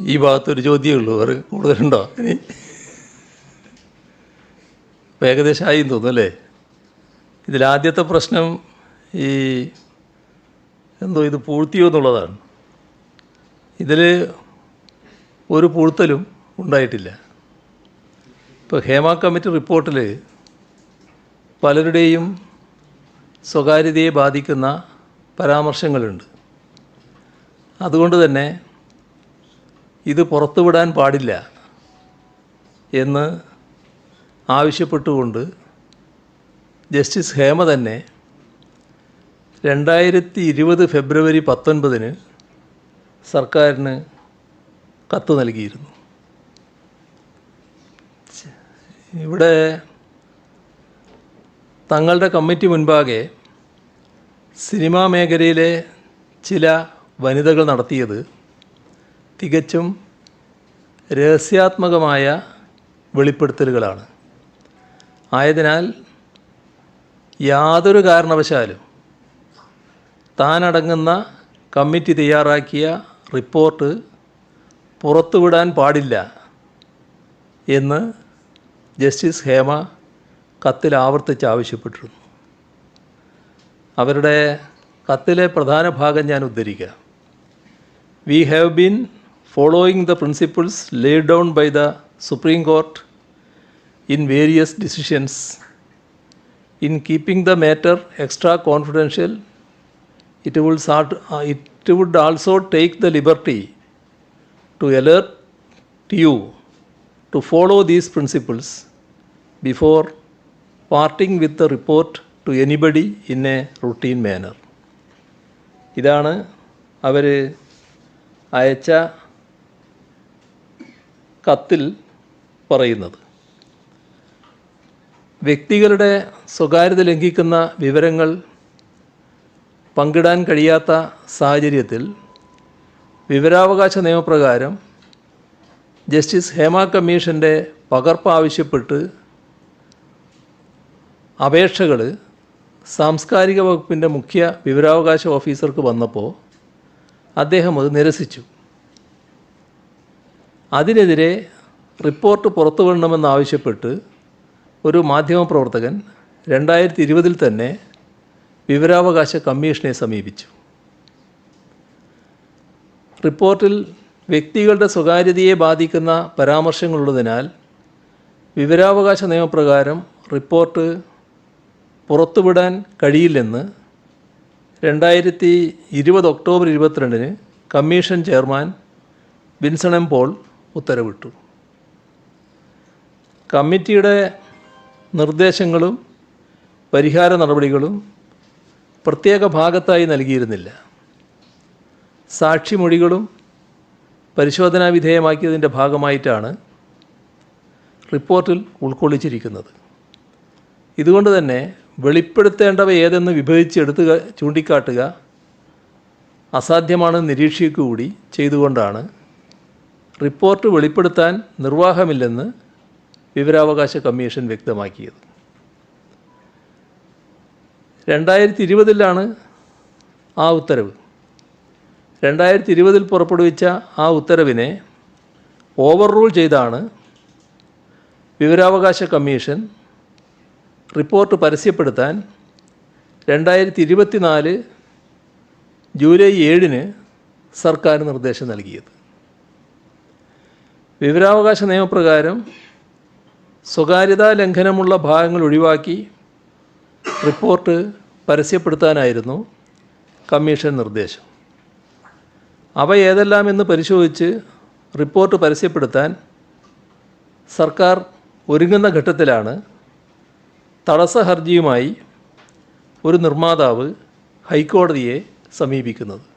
ഈ ഭാഗത്തൊരു ചോദ്യമേ ഉള്ളൂ. വേറെ കൂടുതലുണ്ടോ? ഇനി? ഏകദേശം ആയി തോന്നുന്നു അല്ലേ? ഇതിലാദ്യത്തെ പ്രശ്നം ഈ എന്തോ ഇത് പൂഴ്ത്തിയോ എന്നുള്ളതാണ്. ഇതിൽ ഒരു പൂഴ്ത്തലും ഉണ്ടായിട്ടില്ല. ഇപ്പോൾ ഹേമ കമ്മിറ്റി റിപ്പോർട്ടിൽ പലരുടെയും സ്വകാര്യതയെ ബാധിക്കുന്ന പരാമർശങ്ങളുണ്ട്. അതുകൊണ്ട് തന്നെ ഇത് പുറത്തുവിടാൻ പാടില്ല എന്ന് ആവശ്യപ്പെട്ടുകൊണ്ട് ജസ്റ്റിസ് ഹേമ തന്നെ രണ്ടായിരത്തി ഇരുപത് ഫെബ്രുവരി പത്തൊൻപതിന് സർക്കാരിന് കത്ത് നൽകിയിരുന്നു. ഇവിടെ തങ്ങളുടെ കമ്മിറ്റി മുൻപാകെ സിനിമാ മേഖലയിലെ ചില വനിതകൾ നടത്തിയത് തികച്ചും രഹസ്യാത്മകമായ വെളിപ്പെടുത്തലുകളാണ്. ആയതിനാൽ യാതൊരു കാരണവശാലും താനടങ്ങുന്ന കമ്മിറ്റി തയ്യാറാക്കിയ റിപ്പോർട്ട് പുറത്തുവിടാൻ പാടില്ല എന്ന് ജസ്റ്റിസ് ഹേമ കത്തിൽ ആവർത്തിച്ച് ആവശ്യപ്പെട്ടിരുന്നു. അവരുടെ കത്തിലെ പ്രധാന ഭാഗം ഞാൻ ഉദ്ധരിക്കാം. We have been Following the principles laid down by the supreme court in various decisions. In keeping the matter extra confidential, it would, sort, uh, it would also take the liberty to alert you to follow these principles before parting with the report to anybody in a routine manner. ഇതാണ് അവർ അയച്ച കത്തിൽ പറയുന്നത്. വ്യക്തികളുടെ സ്വകാര്യത ലംഘിക്കുന്ന വിവരങ്ങൾ പങ്കിടാൻ കഴിയാത്ത സാഹചര്യത്തിൽ വിവരാവകാശ നിയമപ്രകാരം ജസ്റ്റിസ് ഹേമ കമ്മീഷന്റെ പകർപ്പ് ആവശ്യപ്പെട്ട് അപേക്ഷകൾ സാംസ്കാരിക വകുപ്പിന്റെ മുഖ്യ വിവരാവകാശ ഓഫീസർക്ക് വന്നപ്പോൾ അദ്ദേഹം അത് നിരസിച്ചു. അതിനെതിരെ റിപ്പോർട്ട് പുറത്തു വിടണമെന്നാവശ്യപ്പെട്ട് ഒരു മാധ്യമപ്രവർത്തകൻ രണ്ടായിരത്തി ഇരുപതിൽ തന്നെ വിവരാവകാശ കമ്മീഷനെ സമീപിച്ചു. റിപ്പോർട്ടിൽ വ്യക്തികളുടെ സ്വകാര്യതയെ ബാധിക്കുന്ന പരാമർശങ്ങളുള്ളതിനാൽ വിവരാവകാശ നിയമപ്രകാരം റിപ്പോർട്ട് പുറത്തുവിടാൻ കഴിയില്ലെന്ന് രണ്ടായിരത്തി ഇരുപത് ഒക്ടോബർ ഇരുപത്തിരണ്ടിന് commission chairman Vinson M Paul ഉത്തരവിട്ടു. കമ്മിറ്റിയുടെ നിർദ്ദേശങ്ങളും പരിഹാര നടപടികളും പ്രത്യേക ഭാഗത്തായി നൽകിയിരുന്നില്ല. സാക്ഷിമൊഴികളും പരിശോധനാ വിധേയമാക്കിയതിന്റെ ഭാഗമായിട്ടാണ് റിപ്പോർട്ടിൽ ഉൾക്കൊള്ളിച്ചിരിക്കുന്നത്. ഇതുകൊണ്ട് തന്നെ വെളിപ്പെടുത്തേണ്ടവ ഏതെന്ന് വിഭജിച്ചെടുത്തുക ചൂണ്ടിക്കാട്ടുക അസാധ്യമാണെന്ന് നിരീക്ഷിക്കുകൂടി ചെയ്തുകൊണ്ടാണ് റിപ്പോർട്ട് വെളിപ്പെടുത്താൻ നിർവാഹമില്ലെന്ന് വിവരാവകാശ കമ്മീഷൻ വ്യക്തമാക്കിയത്. രണ്ടായിരത്തി ഇരുപതിലാണ് ആ ഉത്തരവ്. രണ്ടായിരത്തി ഇരുപതിൽ പുറപ്പെടുവിച്ച ആ ഉത്തരവിനെ ഓവർ റൂൾ ചെയ്താണ് വിവരാവകാശ കമ്മീഷൻ റിപ്പോർട്ട് പരസ്യപ്പെടുത്താൻ രണ്ടായിരത്തി ഇരുപത്തിനാല് ജൂലൈ ഏഴിന് സർക്കാർ നിർദ്ദേശം നൽകിയത്. വിവരാവകാശ നിയമപ്രകാരം സ്വകാര്യതാ ലംഘനമുള്ള ഭാഗങ്ങൾ ഒഴിവാക്കി റിപ്പോർട്ട് പരസ്യപ്പെടുത്താനായിരുന്നു കമ്മീഷൻ നിർദ്ദേശം. അവ ഏതെല്ലാമെന്ന് പരിശോധിച്ച് റിപ്പോർട്ട് പരസ്യപ്പെടുത്താൻ സർക്കാർ ഒരുങ്ങുന്ന ഘട്ടത്തിലാണ് തടസ്സ ഹർജിയുമായി ഒരു നിർമ്മാതാവ് ഹൈക്കോടതിയെ സമീപിക്കുന്നത്.